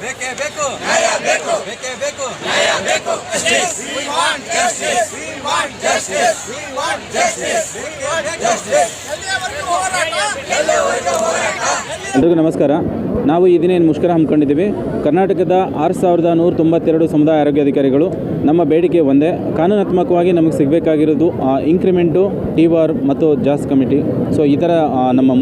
ಬೇಕೇ ಬೇಕು, ನ್ಯಾಯ ಬೇಕು, ಬೇಕೇ ಬೇಕು, ನ್ಯಾಯ ಬೇಕು. Justice we want justice we want justice we want justice we want justice ಎಲ್ರಿಗೂ ನಮಸ್ಕಾರ. ನಾವು ಈ ದಿನ ಏನು ಮುಷ್ಕರ ಹಮ್ಮಿಕೊಂಡಿದ್ದೀವಿ. ಕರ್ನಾಟಕದ ಆರು ಸಾವಿರದ ನೂರ ತೊಂಬತ್ತೆರಡು ಸಮುದಾಯ ಆರೋಗ್ಯಾಧಿಕಾರಿಗಳು ನಮ್ಮ ಬೇಡಿಕೆ ಒಂದೇ. ಕಾನೂನಾತ್ಮಕವಾಗಿ ನಮಗೆ ಸಿಗಬೇಕಾಗಿರೋದು ಇಂಕ್ರಿಮೆಂಟು ಟಿ ಆರ್ ಮತ್ತು ಜಾಸ್ ಕಮಿಟಿ. ಸೊ ಈ ಥರ ನಮ್ಮ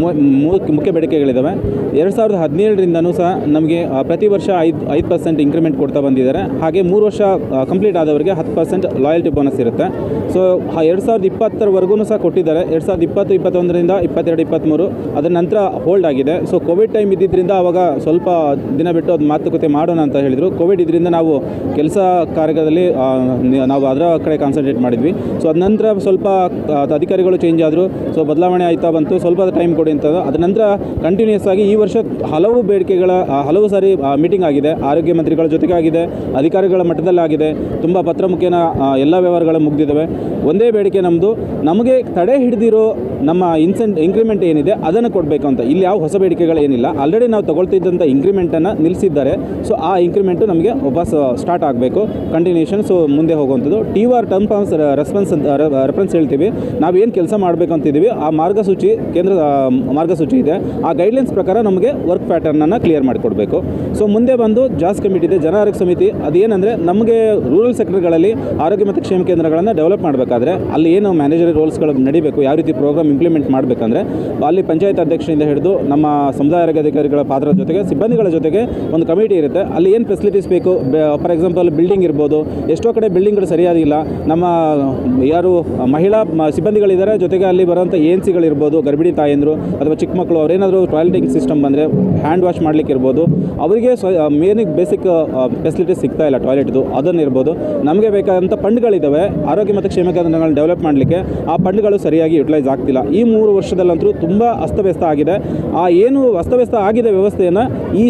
ಮುಖ್ಯ ಬೇಡಿಕೆಗಳಿದ್ದಾವೆ ಎರಡು ಸಾವಿರದ ಹದಿನೇಳರಿಂದನೂ ಸಹ ನಮಗೆ ಪ್ರತಿ ವರ್ಷ ಐದು ಐದು ಪರ್ಸೆಂಟ್ ಇಂಕ್ರಿಮೆಂಟ್ ಕೊಡ್ತಾ ಬಂದಿದ್ದಾರೆ. ಹಾಗೆ ಮೂರು ವರ್ಷ ಕಂಪ್ಲೀಟ್ ಆದವರಿಗೆ ಹತ್ತು ಪರ್ಸೆಂಟ್ ಲಾಯಲ್ಟಿ ಬೋನಸ್ ಇರುತ್ತೆ. ಸೊ ಎರಡು ಸಾವಿರದ ಇಪ್ಪತ್ತರವರೆಗೂ ಸಹ ಕೊಟ್ಟಿದ್ದಾರೆ. ಎರಡು ಸಾವಿರದ ಇಪ್ಪತ್ತು, ಇಪ್ಪತ್ತೊಂದರಿಂದ ಇಪ್ಪತ್ತೆರಡು ಇಪ್ಪತ್ತ್ಮೂರು ಅದರ ನಂತರ ಹೋಲ್ಡ್ ಆಗಿದೆ. ಸೊ ಕೋವಿಡ್ ಟೈಮ್ ಇದ್ದಿದ್ದರಿಂದ ಅವಾಗ ಸ್ವಲ್ಪ ದಿನ ಬಿಟ್ಟು ಅದು ಮಾತುಕತೆ ಮಾಡೋಣ ಅಂತ ಹೇಳಿದರು. ಕೋವಿಡ್ ಇದರಿಂದ ನಾವು ಕೆಲಸ ಕಾರ್ಯದಲ್ಲಿ ನಾವು ಅದರ ಕಡೆ ಕಾನ್ಸಂಟ್ರೇಟ್ ಮಾಡಿದ್ವಿ. ಸೊ ಅದ ನಂತರ ಸ್ವಲ್ಪ ಅಧಿಕಾರಿಗಳು ಚೇಂಜ್ ಆದರು. ಸೊ ಬದಲಾವಣೆ ಆಯ್ತಾ ಬಂತು. ಸ್ವಲ್ಪ ಟೈಮ್ ಕೊಡಿ ಅಂತ ಅದ ನಂತರ ಕಂಟಿನ್ಯೂಸ್ ಆಗಿ ಈ ವರ್ಷ ಹಲವು ಬೇಡಿಕೆಗಳ ಹಲವು ಸಾರಿ ಮೀಟಿಂಗ್ ಆಗಿದೆ. ಆರೋಗ್ಯ ಮಂತ್ರಿಗಳ ಜೊತೆಗೆ ಆಗಿದೆ. ಅಧಿಕಾರಿಗಳ ಮಟ್ಟದಲ್ಲಿ ಆಗಿದೆ. ತುಂಬ ಪತ್ರ ಮುಖೇನ ಎಲ್ಲ ವ್ಯವಹಾರಗಳು ಮುಗಿದಿದ್ದಾವೆ. ಒಂದೇ ಬೇಡಿಕೆ ನಮ್ಮದು ನಮಗೆ ತಡೆ ಹಿಡಿದಿರೋ ನಮ್ಮ ಇನ್ಸೆಂಟ್ ಇಂಕ್ರಿಮೆಂಟ್ ಏನಿದೆ ಅದನ್ನು ಕೊಡಬೇಕು ಅಂತ. ಇಲ್ಲಿ ಯಾವ ಹೊಸ ಬೇಡಿಕೆಗಳು ಏನಿಲ್ಲ. ಆಲ್ರೆಡಿ ನಾವು ತಗೊಳ್ತಿದ್ದಂಥ ಇಂಕ್ರಿಮೆಂಟನ್ನು ನಿಲ್ಲಿಸಿದ್ದಾರೆ ಸೊ ಆ ಇಂಕ್ರಿಮೆಂಟು ನಮಗೆ ವಾಪಸ್ ಸ್ಟಾರ್ಟ್ ಆಗಬೇಕು. ಕಂಟಿನ್ಯೂಷನ್ ಸೊ ಮುಂದೆ ಹೋಗುವಂಥದ್ದು. T R term forms response reference ಹೇಳ್ತೀವಿ. ನಾವು ಏನು ಕೆಲಸ ಮಾಡಬೇಕು ಅಂತಿದ್ದೀವಿ, ಆ ಮಾರ್ಗಸೂಚಿ, ಕೇಂದ್ರ ಮಾರ್ಗಸೂಚಿ ಇದೆ. ಆ ಗೈಡ್ಲೈನ್ಸ್ ಪ್ರಕಾರ ನಮಗೆ ವರ್ಕ್ ಪ್ಯಾಟರ್ನನ್ನು ಕ್ಲಿಯರ್ ಮಾಡಿಕೊಡ್ಬೇಕು. ಸೊ ಮುಂದೆ ಬಂದು ಜಾಸ್ ಕಮಿಟಿ ಇದೆ, ಜನ ಆರೋಗ್ಯ ಸಮಿತಿ. ಅದೇನೆಂದರೆ ನಮಗೆ ರೂರಲ್ ಸೆಕ್ಟರ್ಗಳಲ್ಲಿ ಆರೋಗ್ಯ ಮತ್ತು ಕ್ಷೇಮ ಕೇಂದ್ರಗಳನ್ನು ಡೆವಲಪ್ ಮಾಡಬೇಕಾದ್ರೆ ಅಲ್ಲಿ ಏನು ಮ್ಯಾನೇಜರ್ ರೋಲ್ಸ್ಗಳು ನಡಿಬೇಕು, ಯಾವ ರೀತಿ ಪ್ರೋಗ್ರಾಮ್ ಇಂಪ್ಲಿಮೆಂಟ್ ಮಾಡಬೇಕಂದ್ರೆ ಅಲ್ಲಿ ಪಂಚಾಯತ್ ಅಧ್ಯಕ್ಷರಿಂದ ಹಿಡಿದು ನಮ್ಮ ಸಮುದಾಯ ಆರೋಗ್ಯಾಧಿಕಾರಿಗಳ ಪಾತ್ರದ ಜೊತೆಗೆ, ಸಿಬ್ಬಂದಿಗಳ ಜೊತೆಗೆ ಒಂದು ಕಮಿಟಿ ಇರುತ್ತೆ. ಅಲ್ಲಿ ಏನು ಫೆಸಿಲಿಟೀಸ್ ಬೇಕು? ಫಾರ್ ಎಕ್ಸಾಂಪಲ್ ಬಿಲ್ಡಿಂಗ್ ಇರ್ಬೋದು. ಎಷ್ಟೋ ಕಡೆ ಬಿಲ್ಡಿಂಗ್ಗಳು ಸರಿಯಾಗಿಲ್ಲ. ನಮ್ಮ ಯಾರು ಮಹಿಳಾ ಸಿಬ್ಬಂದಿಗಳಿದ್ದಾರೆ ಜೊತೆಗೆ ಅಲ್ಲಿ ಬರುವಂಥ ಎನ್ ಸಿಗಳಿರ್ಬೋದು ಗರ್ಭಿಣಿ ತಾಯಂದರು ಅಥವಾ ಚಿಕ್ಕ ಮಕ್ಕಳು ಅವರೇನಾದರೂ ಟಾಯ್ಲೆಟಿಂಗ್ ಸಿಸ್ಟಮ್ ಬಂದರೆ ಹ್ಯಾಂಡ್ ವಾಶ್ ಮಾಡಲಿಕ್ಕೆ ಇರ್ಬೋದು. ಅವರಿಗೆ ಸ್ವ ಮೇನಿಗೆ ಬೇಸಿಕ್ ಫೆಸಿಲಿಟೀಸ್ ಸಿಗ್ತಾ ಇಲ್ಲ ಟಾಯ್ಲೆಟ್ದು ಅದನ್ನು ಇರ್ಬೋದು. ನಮಗೆ ಬೇಕಾದಂಥ ಫಂಡ್ಗಳಿದ್ದಾವೆ ಆರೋಗ್ಯ ಮತ್ತು ಕ್ಷೇಮ ಕೇಂದ್ರಗಳನ್ನ ಡೆವಲಪ್ ಮಾಡಲಿಕ್ಕೆ ಆ ಫಂಡ್ಗಳು ಸರಿಯಾಗಿ ಯುಟಿಲೈಸ್ ಆಗ್ತಿಲ್ಲ. ಈ ಮೂರು ವರ್ಷದಲ್ಲಂತೂ ತುಂಬ ಅಸ್ತವ್ಯಸ್ತ ಆಗಿದೆ. ಆ ಏನು ಅಸ್ತವ್ಯಸ್ತ ಆಗಿದೆ ವ್ಯವಸ್ಥೆಯನ್ನು ಈ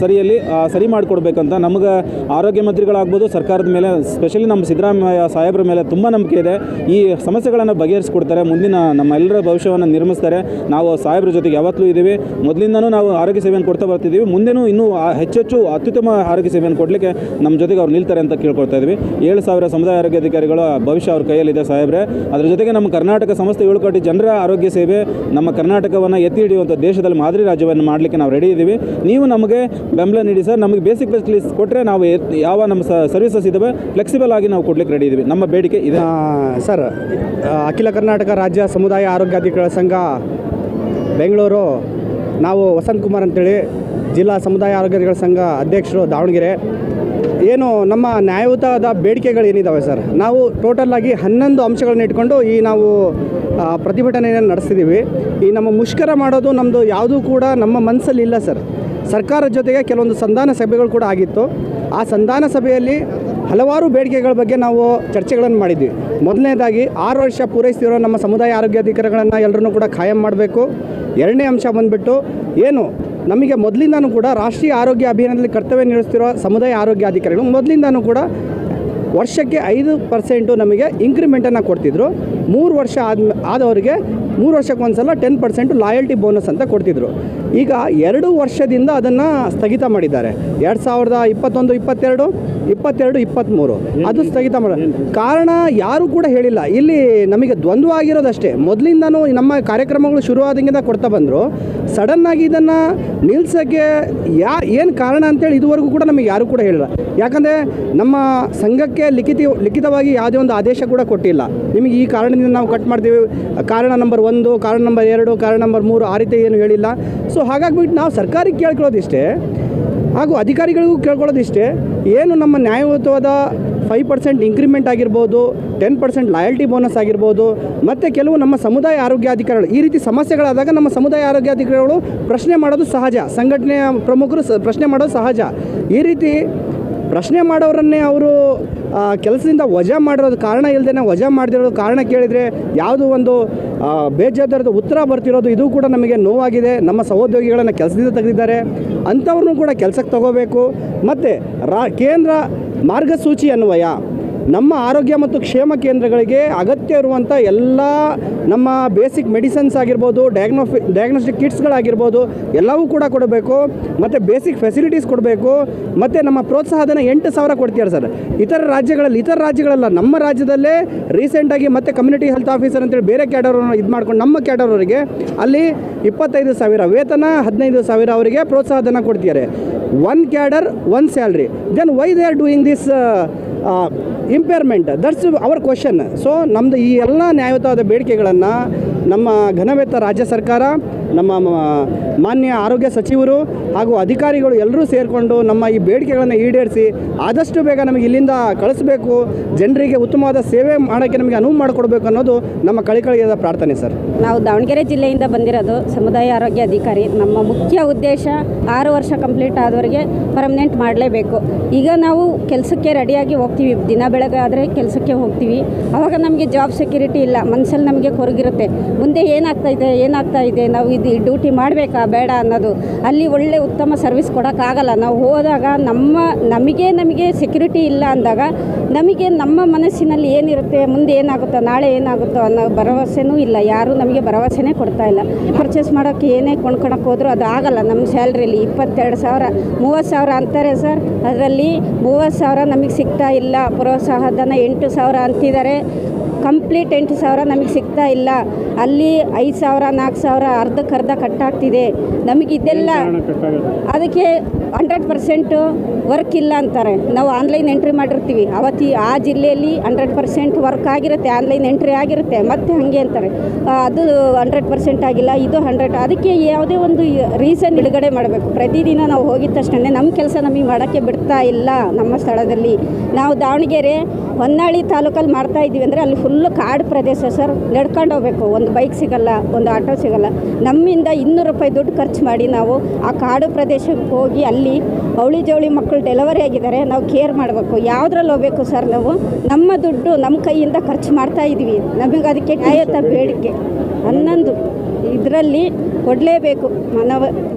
ಸರಿಯಲ್ಲಿ ಸರಿ ಮಾಡಿಕೊಡ್ಬೇಕಂತ ನಮಗೆ ಆರೋಗ್ಯ ಮಂತ್ರಿಗಳಾಗ್ಬೋದು, ಸರ್ಕಾರದ ಮೇಲೆ ಸ್ಪೆಷಲಿ ನಮ್ಮ ಸಿದ್ದರಾಮಯ್ಯ ಸಾಹೇಬ್ರ ಮೇಲೆ ತುಂಬ ನಂಬಿಕೆ ಇದೆ. ಈ ಸಮಸ್ಯೆಗಳನ್ನು ಬಗೆಹರಿಸ್ಕೊಡ್ತಾರೆ. ಮುಂದಿನ ನಮ್ಮ ಎಲ್ಲರ ಭವಿಷ್ಯವನ್ನು ನಿರ್ಮಿಸ್ತಾರೆ. ನಾವು ಸಾಹೇಬ್ರ ಜೊತೆಗೆ ಯಾವತ್ತೂ ಇದ್ದೀವಿ. ಮೊದಲಿಂದನೂ ನಾವು ಆರೋಗ್ಯ ಸೇವೆಯನ್ನು ಕೊಡ್ತಾ ಬರ್ತಿದ್ದೀವಿ. ಮುಂದೆನೂ ಇನ್ನೂ ಹೆಚ್ಚೆಚ್ಚು ಅತ್ಯುತ್ತಮ ಆರೋಗ್ಯ ಸೇವೆಯನ್ನು ಕೊಡಲಿಕ್ಕೆ ನಮ್ಮ ಜೊತೆಗೆ ಅವ್ರು ನಿಲ್ತಾರೆ ಅಂತ ಕೇಳ್ಕೊಳ್ತಾ ಇದ್ವಿ. ಏಳು ಸಾವಿರ ಸಮುದಾಯ ಆರೋಗ್ಯ ಅಧಿಕಾರಿಗಳ ಭವಿಷ್ಯ ಅವ್ರ ಕೈಯಲ್ಲಿದೆ ಸಾಹೇಬ್ರೆ. ಅದ್ರ ಜೊತೆಗೆ ನಮ್ಮ ಕರ್ನಾಟಕ ಸಂಸ್ಥೆ ಏಳು ಕೋಟಿ ಜನರ ಆರೋಗ್ಯ ಸೇವೆ ನಮ್ಮ ಕರ್ನಾಟಕವನ್ನು ಎತ್ತಿ ಹಿಡಿಯುವಂಥ ದೇಶದಲ್ಲಿ ಮಾದರಿ ರಾಜ್ಯವನ್ನು ಮಾಡಲಿಕ್ಕೆ ನಾವು ರೆಡಿ ಇದ್ದೀವಿ ನೀವು ನಮಗೆ ಬೆಂಬಲ ನೀಡಿ ಸರ್, ನಮಗೆ ಬೇಸಿಕ್ ಫೆಸಿಲಿಟೀಸ್ ಕೊಟ್ಟರೆ ನಾವು ಯಾವ ನಮ್ಮ ಸರ್ವಿಸಸ್ ಇದ್ದಾವೆ ಫ್ಲೆಕ್ಸಿಬಲ್ ಆಗಿ ನಾವು ಕೊಡ್ಲಿಕ್ಕೆ ರೆಡಿ ಇದ್ದೀವಿ ನಮ್ಮ ಬೇಡಿಕೆ ಇದೆ. ಸರ್ ಅಖಿಲ ಕರ್ನಾಟಕ ರಾಜ್ಯ ಸಮುದಾಯ ಆರೋಗ್ಯಾಧಿಕಾರಿಗಳ ಸಂಘ, ಬೆಂಗಳೂರು. ನಾವು ವಸಂತ್ ಕುಮಾರ್ ಅಂತೇಳಿ ಜಿಲ್ಲಾ ಸಮುದಾಯ ಆರೋಗ್ಯಾಧಿಕಾರಿಗಳ ಸಂಘ ಅಧ್ಯಕ್ಷರು ದಾವಣಗೆರೆ. ಏನು ನಮ್ಮ ನ್ಯಾಯಯುತವಾದ ಬೇಡಿಕೆಗಳು ಏನಿದ್ದಾವೆ ಸರ್ ನಾವು ಟೋಟಲ್ ಆಗಿ ಹನ್ನೊಂದು ಅಂಶಗಳನ್ನ ಇಟ್ಕೊಂಡು ಈ ನಾವು ಪ್ರತಿಭಟನೆಯನ್ನು ನಡೆಸಿದ್ದೀವಿ ಈ ನಮ್ಮ ಮುಷ್ಕರ ಮಾಡೋದು ನಮ್ಮದು ಯಾವುದೂ ಕೂಡ ನಮ್ಮ ಮನಸ್ಸಲ್ಲಿ ಇಲ್ಲ ಸರ್. ಸರ್ಕಾರದ ಜೊತೆಗೆ ಕೆಲವೊಂದು ಸಂಧಾನ ಸಭೆಗಳು ಕೂಡ ಆಗಿತ್ತು. ಆ ಸಂಧಾನ ಸಭೆಯಲ್ಲಿ ಹಲವಾರು ಬೇಡಿಕೆಗಳ ಬಗ್ಗೆ ನಾವು ಚರ್ಚೆಗಳನ್ನು ಮಾಡಿದ್ವಿ. ಮೊದಲನೇದಾಗಿ, ಆರು ವರ್ಷ ಪೂರೈಸ್ತಿರೋ ನಮ್ಮ ಸಮುದಾಯ ಆರೋಗ್ಯ ಅಧಿಕಾರಿಗಳನ್ನು ಎಲ್ಲರನ್ನೂ ಕೂಡ ಖಾಯಂ ಮಾಡಬೇಕು. ಎರಡನೇ ಅಂಶ ಬಂದುಬಿಟ್ಟು, ಏನು, ನಮಗೆ ಮೊದಲಿಂದನೂ ಕೂಡ ರಾಷ್ಟ್ರೀಯ ಆರೋಗ್ಯ ಅಭಿಯಾನದಲ್ಲಿ ಕರ್ತವ್ಯ ನಿರ್ವಹಿಸ್ತಿರೋ ಸಮುದಾಯ ಆರೋಗ್ಯ ಅಧಿಕಾರಿಗಳು ಮೊದಲಿಂದನೂ ಕೂಡ ವರ್ಷಕ್ಕೆ ಐದು ಪರ್ಸೆಂಟು ನಮಗೆ ಇಂಕ್ರಿಮೆಂಟನ್ನು ಕೊಡ್ತಿದ್ರು. ಮೂರು ವರ್ಷ ಆದ ಆದವರಿಗೆ ಮೂರು ವರ್ಷಕ್ಕೆ ಒಂದು ಸಲ ಟೆನ್ ಪರ್ಸೆಂಟ್ ಲಾಯಲ್ಟಿ ಬೋನಸ್ ಅಂತ ಕೊಡ್ತಿದ್ರು. ಈಗ ಎರಡು ವರ್ಷದಿಂದ ಅದನ್ನು ಸ್ಥಗಿತ ಮಾಡಿದ್ದಾರೆ. ಎರಡು ಸಾವಿರದ ಇಪ್ಪತ್ತೊಂದು ಇಪ್ಪತ್ತೆರಡು ಇಪ್ಪತ್ತೆರಡು ಇಪ್ಪತ್ತ್ಮೂರು. ಅದು ಸ್ಥಗಿತ ಮಾಡ ಕಾರಣ ಯಾರೂ ಕೂಡ ಹೇಳಿಲ್ಲ. ಇಲ್ಲಿ ನಮಗೆ ದ್ವಂದ್ವ ಆಗಿರೋದಷ್ಟೇ. ಮೊದಲಿಂದನೂ ನಮ್ಮ ಕಾರ್ಯಕ್ರಮಗಳು ಶುರುವಾದಂಗಿಂದ ಕೊಡ್ತಾ ಬಂದರು. ಸಡನ್ನಾಗಿ ಇದನ್ನು ನಿಲ್ಸೋಕ್ಕೆ ಯಾ ಏನು ಕಾರಣ ಅಂತೇಳಿ ಇದುವರೆಗೂ ಕೂಡ ನಮಗೆ ಯಾರೂ ಕೂಡ ಹೇಳಿಲ್ಲ. ಯಾಕಂದರೆ ನಮ್ಮ ಸಂಘಕ್ಕೆ ಲಿಖಿತ ಲಿಖಿತವಾಗಿ ಯಾವುದೇ ಒಂದು ಆದೇಶ ಕೂಡ ಕೊಟ್ಟಿಲ್ಲ. ನಿಮಗೆ ಈ ಕಾರಣದಿಂದ ನಾವು ಕಟ್ ಮಾಡ್ತೀವಿ. ಕಾರಣ ನಂಬರ್ ಒಂದು, ಕಾರಣ ನಂಬರ್ ಎರಡು, ಕಾರಣ ನಂಬರ್ ಮೂರು ಆ ರೀತಿ ಏನು ಹೇಳಿಲ್ಲ. ಸೊ ಹಾಗಾಗ್ಬಿಟ್ಟು ನಾವು ಸರ್ಕಾರಕ್ಕೆ ಕೇಳ್ಕೊಳ್ಳೋದಿಷ್ಟೇ, ಹಾಗೂ ಅಧಿಕಾರಿಗಳಿಗೂ ಕೇಳ್ಕೊಳ್ಳೋದಿಷ್ಟೇ, ಏನು ನಮ್ಮ ನ್ಯಾಯಯುತವಾದ ಫೈವ್ ಪರ್ಸೆಂಟ್ ಇಂಕ್ರಿಮೆಂಟ್ ಆಗಿರ್ಬೋದು ಟೆನ್ ಪರ್ಸೆಂಟ್ ಲಾಯಲ್ಟಿ ಬೋನಸ್ ಆಗಿರ್ಬೋದು, ಮತ್ತು ಕೆಲವು ನಮ್ಮ ಸಮುದಾಯ ಆರೋಗ್ಯಾಧಿಕಾರಿಗಳು ಈ ರೀತಿ ಸಮಸ್ಯೆಗಳಾದಾಗ ನಮ್ಮ ಸಮುದಾಯ ಆರೋಗ್ಯಾಧಿಕಾರಿಗಳು ಪ್ರಶ್ನೆ ಮಾಡೋದು ಸಹಜ, ಸಂಘಟನೆಯ ಪ್ರಮುಖರು ಪ್ರಶ್ನೆ ಮಾಡೋದು ಸಹಜ. ಈ ರೀತಿ ಪ್ರಶ್ನೆ ಮಾಡೋರನ್ನೇ ಅವರು ಕೆಲಸದಿಂದ ವಜಾ ಮಾಡಿರೋದು ಕಾರಣ ಇಲ್ಲದೇ ವಜಾ ಮಾಡದಿರೋದು ಕಾರಣ ಕೇಳಿದರೆ ಯಾವುದು ಒಂದು ಆ, ಬೇಜವಾಬ್ದಾರದ ಉತ್ತರ ಬರ್ತಿರೋದು ಇದು ಕೂಡ ನಮಗೆ ನೋವಾಗಿದೆ. ನಮ್ಮ ಸಹೋದ್ಯೋಗಿಗಳನ್ನು ಕೆಲಸದಿಂದ ತೆಗೆದಿದ್ದಾರೆ. ಅಂಥವ್ರನ್ನೂ ಕೂಡ ಕೆಲಸಕ್ಕೆ ತಗೋಬೇಕು. ಮತ್ತು ರಾ ಕೇಂದ್ರ ಮಾರ್ಗಸೂಚಿ ಅನ್ವಯ. ನಮ್ಮ ಆರೋಗ್ಯ ಮತ್ತು ಕ್ಷೇಮ ಕೇಂದ್ರಗಳಿಗೆ ಅಗತ್ಯ ಇರುವಂಥ ಎಲ್ಲ ನಮ್ಮ ಬೇಸಿಕ್ ಮೆಡಿಸನ್ಸ್ ಆಗಿರ್ಬೋದು ಡಯಾಗ್ನೋಫಿ ಡಯಾಗ್ನೋಸ್ಟಿಕ್ ಕಿಟ್ಸ್ಗಳಾಗಿರ್ಬೋದು, ಎಲ್ಲವೂ ಕೂಡ ಕೊಡಬೇಕು. ಮತ್ತು ಬೇಸಿಕ್ ಫೆಸಿಲಿಟೀಸ್ ಕೊಡಬೇಕು. ಮತ್ತು ನಮ್ಮ ಪ್ರೋತ್ಸಾಹಧನ ಎಂಟು ಸಾವಿರ ಕೊಡ್ತೀರಾ ಸರ್? ಇತರ ರಾಜ್ಯಗಳಲ್ಲಿ, ಇತರ ರಾಜ್ಯಗಳಲ್ಲ, ನಮ್ಮ ರಾಜ್ಯದಲ್ಲೇ ರೀಸೆಂಟಾಗಿ ಮತ್ತೆ ಕಮ್ಯುನಿಟಿ ಹೆಲ್ತ್ ಆಫೀಸರ್ ಅಂತೇಳಿ ಬೇರೆ ಕ್ಯಾಡರ್ ಇದು ಮಾಡ್ಕೊಂಡು ನಮ್ಮ ಕ್ಯಾಡರ್ ಅವರಿಗೆ ಅಲ್ಲಿ ಇಪ್ಪತ್ತೈದು ಸಾವಿರ, ವೇತನ ಹದಿನೈದು ಸಾವಿರ ಅವರಿಗೆ ಪ್ರೋತ್ಸಾಹಧನ ಕೊಡ್ತಿದ್ದಾರೆ. One cadre one salary then why they are doing this impairment that's our question so ನಮ್ಮದು ಈ ಎಲ್ಲ ನ್ಯಾಯಯುತವಾದ ಬೇಡಿಕೆಗಳನ್ನು ನಮ್ಮ ಘನವೆತ್ತ ರಾಜ್ಯ ಸರ್ಕಾರ ನಮ್ಮ ಮಾನ್ಯ ಆರೋಗ್ಯ ಸಚಿವರು ಹಾಗೂ ಅಧಿಕಾರಿಗಳು ಎಲ್ಲರೂ ಸೇರಿಕೊಂಡು ನಮ್ಮ ಈ ಬೇಡಿಕೆಗಳನ್ನು ಈಡೇರಿಸಿ ಆದಷ್ಟು ಬೇಗ ನಮಗೆ ಇಲ್ಲಿಂದ ಕಳಿಸ್ಬೇಕು. ಜನರಿಗೆ ಉತ್ತಮವಾದ ಸೇವೆ ಮಾಡೋಕ್ಕೆ ನಮಗೆ ಅನುವು ಮಾಡಿಕೊಡ್ಬೇಕು ಅನ್ನೋದು ನಮ್ಮ ಕಳಿಕಳಿಯಾದ ಪ್ರಾರ್ಥನೆ ಸರ್. ನಾವು ದಾವಣಗೆರೆ ಜಿಲ್ಲೆಯಿಂದ ಬಂದಿರೋದು ಸಮುದಾಯ ಆರೋಗ್ಯ ಅಧಿಕಾರಿ. ನಮ್ಮ ಮುಖ್ಯ ಉದ್ದೇಶ ಆರು ವರ್ಷ ಕಂಪ್ಲೀಟ್ ಆದವರಿಗೆ ಪರ್ಮನೆಂಟ್ ಮಾಡಲೇಬೇಕು. ಈಗ ನಾವು ಕೆಲಸಕ್ಕೆ ರೆಡಿಯಾಗಿ ಹೋಗ್ತೀವಿ. ದಿನ ಬೆಳಗ್ಗೆ ಆದರೆ ಕೆಲಸಕ್ಕೆ ಹೋಗ್ತೀವಿ. ಆವಾಗ ನಮಗೆ ಜಾಬ್ ಸೆಕ್ಯೂರಿಟಿ ಇಲ್ಲ. ಮನಸ್ಸಲ್ಲಿ ನಮಗೆ ಕೊರಗಿರುತ್ತೆ. ಮುಂದೆ ಏನಾಗ್ತಾ ಇದೆ ಏನಾಗ್ತಾ ಇದೆ? ನಾವು ಇದು ಡ್ಯೂಟಿ ಮಾಡಬೇಕಾ ಬೇಡ ಅನ್ನೋದು. ಅಲ್ಲಿ ಒಳ್ಳೆ ಉತ್ತಮ ಸರ್ವಿಸ್ ಕೊಡೋಕ್ಕಾಗಲ್ಲ. ನಾವು ಹೋದಾಗ ನಮ್ಮ, ನಮಗೆ ನಮಗೆ ಸೆಕ್ಯೂರಿಟಿ ಇಲ್ಲ ಅಂದಾಗ ನಮಗೆ ನಮ್ಮ ಮನಸ್ಸಿನಲ್ಲಿ ಏನಿರುತ್ತೆ, ಮುಂದೆ ಏನಾಗುತ್ತೋ, ನಾಳೆ ಏನಾಗುತ್ತೋ ಅನ್ನೋ ಭರವಸೆನೂ ಇಲ್ಲ. ಯಾರೂ ನಮಗೆ ಭರವಸೆನೇ ಕೊಡ್ತಾ ಇಲ್ಲ. ಪರ್ಚೇಸ್ ಮಾಡೋಕ್ಕೆ ಏನೇ ಕೊಂಡ್ಕೊಳಕ್ಕೆ ಹೋದರೂ ಅದು ಆಗಲ್ಲ. ನಮ್ಮ ಸ್ಯಾಲ್ರಿಲಿ ಇಪ್ಪತ್ತೆರಡು ಸಾವಿರ, ಮೂವತ್ತು ಸಾವಿರ ಅಂತಾರೆ ಸರ್. ಅದರಲ್ಲಿ ಮೂವತ್ತು ಸಾವಿರ ನಮಗೆ ಸಿಗ್ತಾ ಇಲ್ಲ. ಪ್ರೋತ್ಸಾಹಧನ ಎಂಟು ಸಾವಿರ ಅಂತಿದ್ದಾರೆ. ಕಂಪ್ಲೀಟ್ ಎಂಟು ಸಾವಿರ ನಮಗೆ ಸಿಗ್ತಾ ಇಲ್ಲ. ಅಲ್ಲಿ ಐದು ಸಾವಿರ ನಾಲ್ಕು ಸಾವಿರ ಅರ್ಧಕ್ಕರ್ಧ ಕಟ್ಟಾಗ್ತಿದೆ. ನಮಗೆ ಇದೆಲ್ಲ ಅದಕ್ಕೆ ಹಂಡ್ರೆಡ್ ಪರ್ಸೆಂಟು ವರ್ಕ್ ಇಲ್ಲ ಅಂತಾರೆ. ನಾವು ಆನ್ಲೈನ್ ಎಂಟ್ರಿ ಮಾಡಿರ್ತೀವಿ. ಅವತ್ತಿ ಆ ಜಿಲ್ಲೆಯಲ್ಲಿ ಹಂಡ್ರೆಡ್ ಪರ್ಸೆಂಟ್ ವರ್ಕ್ ಆಗಿರುತ್ತೆ ಆನ್ಲೈನ್ ಎಂಟ್ರಿ ಆಗಿರುತ್ತೆ. ಮತ್ತೆ ಹಾಗೆ ಅಂತಾರೆ. ಅದು ಹಂಡ್ರೆಡ್ ಪರ್ಸೆಂಟ್ ಆಗಿಲ್ಲ ಇದು ಹಂಡ್ರೆಡ್. ಅದಕ್ಕೆ ಯಾವುದೇ ಒಂದು ರೀಸನ್ ಬಿಡುಗಡೆ ಮಾಡಬೇಕು. ಪ್ರತಿದಿನ ನಾವು ಹೋಗಿದ ತಕ್ಷಣ ನಮ್ಮ ಕೆಲಸ ನಮಗೆ ಮಾಡೋಕ್ಕೆ ಬಿಡ್ತಾ ಇಲ್ಲ ನಮ್ಮ ಸ್ಥಳದಲ್ಲಿ. ನಾವು ದಾವಣಗೆರೆ ಹೊನ್ನಾಳಿ ತಾಲೂಕಲ್ಲಿ ಮಾಡ್ತಾ ಇದ್ದೀವಿ ಅಂದರೆ ಅಲ್ಲಿ ಫುಲ್ಲು ಕಾಡು ಪ್ರದೇಶ ಸರ್. ನಡ್ಕೊಂಡು ಹೋಗ್ಬೇಕು. ಒಂದು ಬೈಕ್ ಸಿಗಲ್ಲ, ಒಂದು ಆಟೋ ಸಿಗಲ್ಲ. ನಮ್ಮಿಂದ ಇನ್ನೂರು ರೂಪಾಯಿ ದುಡ್ಡು ಖರ್ಚು ಮಾಡಿ ನಾವು ಆ ಕಾಡು ಪ್ರದೇಶಕ್ಕೆ ಹೋಗಿ ಅಲ್ಲಿ ಅವಳಿ ಜವಳಿ ಮಕ್ಕಳು ಡೆಲಿವರಿ ಆಗಿದ್ದಾರೆ, ನಾವು ಕೇರ್ ಮಾಡಬೇಕು. ಯಾವುದ್ರಲ್ಲಿ ಹೋಗ್ಬೇಕು ಸರ್ ನಾವು? ನಮ್ಮ ದುಡ್ಡು ನಮ್ಮ ಕೈಯಿಂದ ಖರ್ಚು ಮಾಡ್ತಾ ಇದ್ದೀವಿ. ನಮಗೆ ಅದಕ್ಕೆ ನ್ಯಾಯತ ಬೇಡಿಕೆ. ಹನ್ನೊಂದು. ಇದರಲ್ಲಿ ಕೊಡಲೇಬೇಕು ಮನವ